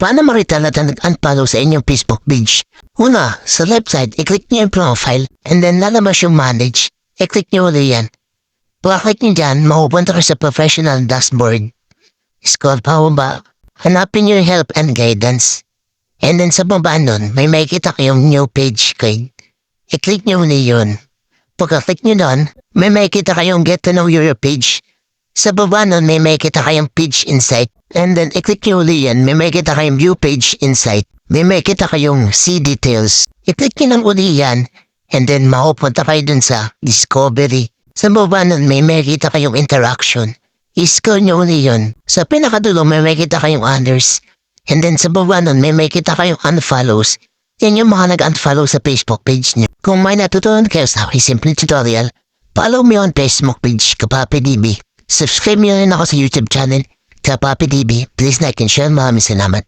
Paano na na nag-unfollow sa inyong Facebook page? Una, sa left side, i-click niyo yung profile and then lalabas yung manage. I-click niyo ulit yan. Pagka-click niyo dyan, mapupunta ka sa professional dashboard. Scroll pa ba? Hanapin niyo yung help and guidance. And then sa baba nun, may makikita kayong new page guide. I-click niyo ulit yun. Pagka-click niyo doon, may makikita kayong get to know your page. Sa baba nun, may makikita kayong page insight. And then, i-click nyo uli yan. May makikita kayong view page insight. May makikita kayong see details. I-click nyo lang uli yan. And then, mapupunta kayo dun sa discovery. Sa baba nun, may makikita kayong interaction. I-scroll nyo uli yun. Sa pinakadulo, may makikita kayong others. And then, sa baba nun, may makikita kayong unfollows. Yan yung mga nag-unfollow sa Facebook page nyo. Kung may natutunan kayo sa simple tutorial, follow me on Facebook page, Kapapi DB. Subscribe nyo rin ako sa YouTube channel, Kapapi DB. Please like and share. Maraming salamat.